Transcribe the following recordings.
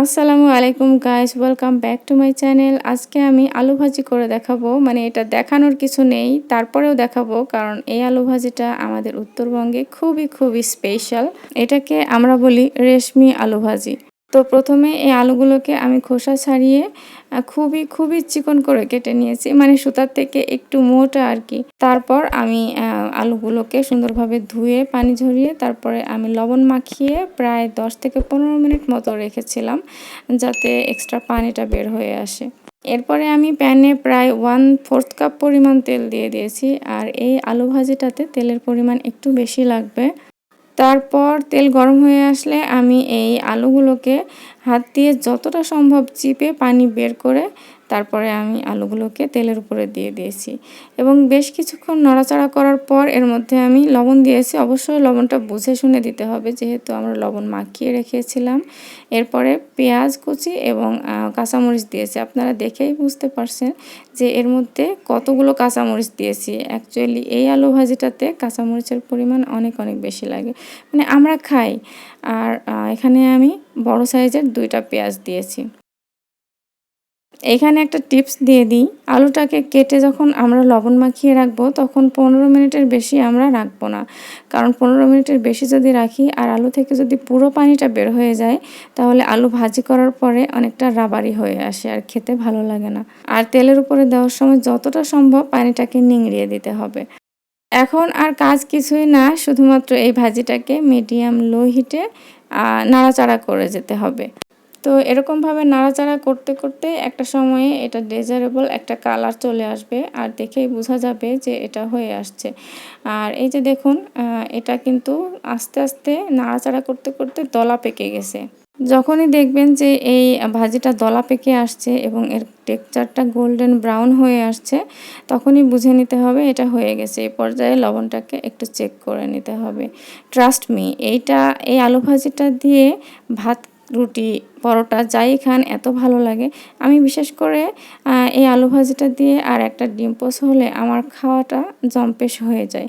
আসসালামু আলাইকুম guys welcome back to my channel আজকে আমি আলু ভাজি করে দেখাবো। মানে এটা দেখানোর কিছু নেই, তারপরেও দেখাবো, কারণ এই আলু ভাজিটা আমাদের উত্তরবঙ্গে খুবই খুবই স্পেশাল এটাকে আমরা বলি রেশমি আলু ভাজি। তো প্রথমে এই আলুগুলোকে আমি খোসা ছাড়িয়ে খুবই খুবই চিকন করে কেটে নিয়েছি মানে সুতার থেকে একটু মোটা আর কি। তারপর আমি আলুগুলোকে সুন্দরভাবে ধুয়ে, পানি ঝরিয়ে, তারপরে আমি লবণ মাখিয়ে প্রায় দশ থেকে পনেরো মিনিট মতো রেখেছিলাম, যাতে এক্সট্রা পানিটা বের হয়ে আসে। এরপরে আমি প্যানে প্রায় ওয়ান ফোর্থ কাপ পরিমাণ তেল দিয়ে দিয়েছি, আর এই আলু ভাজিটাতে তেলের পরিমাণ একটু বেশি লাগবে। তারপর তেল গরম হয়ে আসলে আমি এই আলুগুলোকে হাত দিয়ে যতটা সম্ভব চিপে পানি বের করে তারপরে আমি আলুগুলোকে তেলের উপরে দিয়ে দিয়েছি। এবং বেশ কিছুক্ষণ নড়াচড়া করার পর এর মধ্যে আমি লবণ দিয়েছি। অবশ্যই লবণটা বুঝে শুনে দিতে হবে, যেহেতু আমরা লবণ মাখিয়ে রেখেছিলাম। এরপরে পেঁয়াজ কুচি এবং কাঁচামরিচ দিয়েছি। আপনারা দেখেই বুঝতে পারছেন যে এর মধ্যে কতগুলো কাঁচামরিচ দিয়েছি। অ্যাকচুয়ালি এই আলু ভাজিটাতে কাঁচামরিচের পরিমাণ অনেক অনেক বেশি লাগে। মানে আমরা খাই আর এখানে আমি বড় সাইজের দুইটা পেঁয়াজ দিয়েছি। এখানে একটা টিপস দিয়ে দিই, আলুটাকে কেটে যখন আমরা লবণ মাখিয়ে রাখব, তখন পনেরো মিনিটের বেশি আমরা রাখব না। কারণ পনেরো মিনিটের বেশি যদি রাখি আর আলু থেকে যদি পুরো পানিটা বের হয়ে যায়, তাহলে আলু ভাজি করার পরে অনেকটা রাবারি হয়ে আসে আর খেতে ভালো লাগে না। আর তেলের উপরে দেওয়ার সময় যতটা সম্ভব পানিটাকে নিংড়িয়ে দিতে হবে। এখন আর কাজ কিছুই না, শুধুমাত্র এই ভাজিটাকে মিডিয়াম লো হিটে নাড়াচাড়া করে যেতে হবে। তো এরকমভাবে নাড়াচাড়া করতে করতে একটা সময়ে এটা ডেজারেবল একটা কালার চলে আসবে আর দেখেই বোঝা যাবে যে এটা হয়ে আসছে। আর এই যে দেখুন এটা কিন্তু আস্তে আস্তে নাড়াচাড়া করতে করতে দলা পেকে গেছে। যখনই দেখবেন যে এই ভাজিটা দলা পেকে আসছে এবং এর টেক্সচারটা গোল্ডেন ব্রাউন হয়ে আসছে, তখনই বুঝে নিতে হবে এটা হয়ে গেছে। এই পর্যায়ে লবণটাকে একটু চেক করে নিতে হবে। ট্রাস্ট মি এইটা, এই আলু ভাজিটা দিয়ে ভাত রুটি, পরোটা, যাই খান, এত ভালো লাগে। আমি বিশেষ করে এই আলু ভাজিটা দিয়ে আর একটা ডিম পোস হলে আমার খাওয়াটা জম্পেশ হয়ে যায়।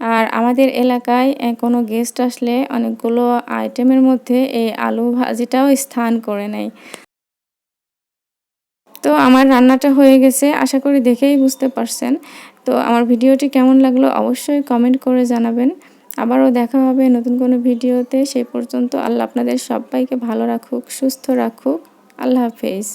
আর আমাদের এলাকায় কোনো গেস্ট আসলে অনেকগুলো আইটেমের মধ্যে এই আলু ভাজিটাও স্থান করে নেয়। তো আমার রান্নাটা হয়ে গেছে, আশা করি দেখেই বুঝতে পারছেন। তো আমার ভিডিওটি কেমন লাগল অবশ্যই কমেন্ট করে জানাবেন। আবারও দেখা হবে নতুন কোনো ভিডিওতে। সেই পর্যন্ত আল্লাহ আপনাদের সবাইকে ভালো রাখুক, সুস্থ রাখুক। আল্লাহ হাফেজ।